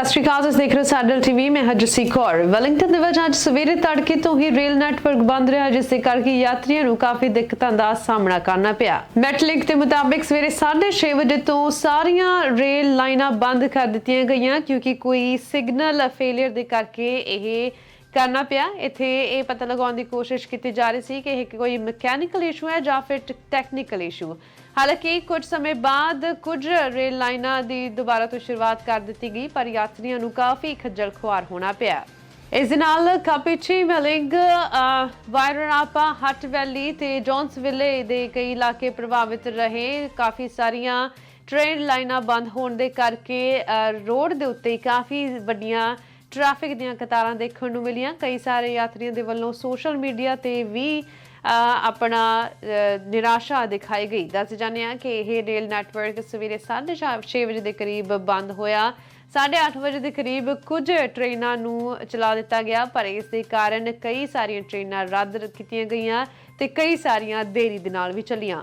ਸਤਿ ਸ਼੍ਰੀ ਅਕਾਲ, ਤੁਸੀਂ ਦੇਖ ਰਹੇ ਹੋ ਸਾਡਲ ਟੀਵੀ ਮੈਂ ਹਾਂ ਕੌਰ। ਵੈਲਿੰਗਟਨ ਦੇ ਵਿੱਚ ਅੱਜ ਸਵੇਰੇ ਤੜਕੇ ਤੋਂ ਹੀ ਰੇਲ ਨੈਟਵਰਕ ਬੰਦ ਰਿਹਾ, ਜਿਸ ਦੇ ਕਰਕੇ ਯਾਤਰੀਆਂ ਨੂੰ ਕਾਫੀ ਦਿੱਕਤਾਂ ਦਾ ਸਾਹਮਣਾ ਕਰਨਾ ਪਿਆ। ਮੈਟਲਿੰਕ ਦੇ ਮੁਤਾਬਿਕ ਸਵੇਰੇ 6:30 ਵਜੇ ਤੋਂ ਸਾਰੀਆਂ ਰੇਲ ਲਾਈਨਾਂ ਬੰਦ ਕਰ ਦਿੱਤੀਆਂ ਗਈਆਂ, ਕਿਉਂਕਿ ਕੋਈ ਸਿਗਨਲ ਫੇਲਿਅਰ ਦੇ ਕਰਕੇ ਇਹ ਕਰਨਾ ਪਿਆ। ਇੱਥੇ ਇਹ ਪਤਾ ਲਗਾਉਣ ਦੀ ਕੋਸ਼ਿਸ਼ ਕੀਤੀ ਜਾ ਰਹੀ ਸੀ ਕਿ ਇਹ ਕੋਈ ਮਕੈਨੀਕਲ ਇਸ਼ੂ ਹੈ ਜਾਂ ਫਿਰ ਟੈਕਨੀਕਲ ਇਸ਼ੂ ਹਾਲਾਂਕਿ ਕੁਝ ਸਮੇਂ ਬਾਅਦ ਕੁਝ ਰੇਲ ਲਾਈਨਾਂ ਦੀ ਦੁਬਾਰਾ ਤੋਂ ਸ਼ੁਰੂਆਤ ਕਰ ਦਿੱਤੀ ਗਈ, ਪਰ ਯਾਤਰੀਆਂ ਨੂੰ ਕਾਫੀ ਖੱਜਲ ਖੁਆਰ ਹੋਣਾ ਪਿਆ। ਇਸ ਦੇ ਨਾਲ ਕਾਪੀਚੀ ਵੈਲਿੰਗ ਵਾਇਰਨਾਪਾ ਹੱਟ ਵੈਲੀ ਤੇ ਜੌਨਸਵਿਲੇ ਦੇ ਕਈ ਇਲਾਕੇ ਪ੍ਰਭਾਵਿਤ ਰਹੇ। ਕਾਫੀ ਸਾਰੀਆਂ ਟ੍ਰੇਨ ਲਾਈਨਾਂ ਬੰਦ ਹੋਣ ਦੇ ਕਰਕੇ ਰੋਡ ਦੇ ਉੱਤੇ ਕਾਫੀ ਵੱਡੀਆਂ ਟ੍ਰੈਫਿਕ ਦੀਆਂ ਕਤਾਰਾਂ ਦੇਖਣ ਨੂੰ ਮਿਲੀਆਂ। ਕਈ ਸਾਰੇ ਯਾਤਰੀਆਂ ਦੇ ਵੱਲੋਂ ਸੋਸ਼ਲ ਮੀਡੀਆ ਤੇ ਵੀ ਆਪਣਾ ਨਿਰਾਸ਼ਾ ਦਿਖਾਈ ਗਈ। ਦੱਸ ਜਾਂਦੇ ਹਾਂ ਕਿ ਇਹ ਰੇਲ ਨੈਟਵਰਕ ਸਵੇਰੇ 6:30 ਵਜੇ ਦੇ ਕਰੀਬ ਬੰਦ ਹੋਇਆ। 8:30 ਵਜੇ ਦੇ ਕਰੀਬ ਕੁਝ ਟ੍ਰੇਨਾਂ ਨੂੰ ਚਲਾ ਦਿੱਤਾ ਗਿਆ, ਪਰ ਇਸ ਦੇ ਕਾਰਨ ਕਈ ਸਾਰੀਆਂ ਟ੍ਰੇਨਾਂ ਰੱਦ ਕੀਤੀਆਂ ਗਈਆਂ ਤੇ ਕਈ ਸਾਰੀਆਂ ਦੇਰੀ ਦੇ ਨਾਲ ਵੀ ਚੱਲੀਆਂ।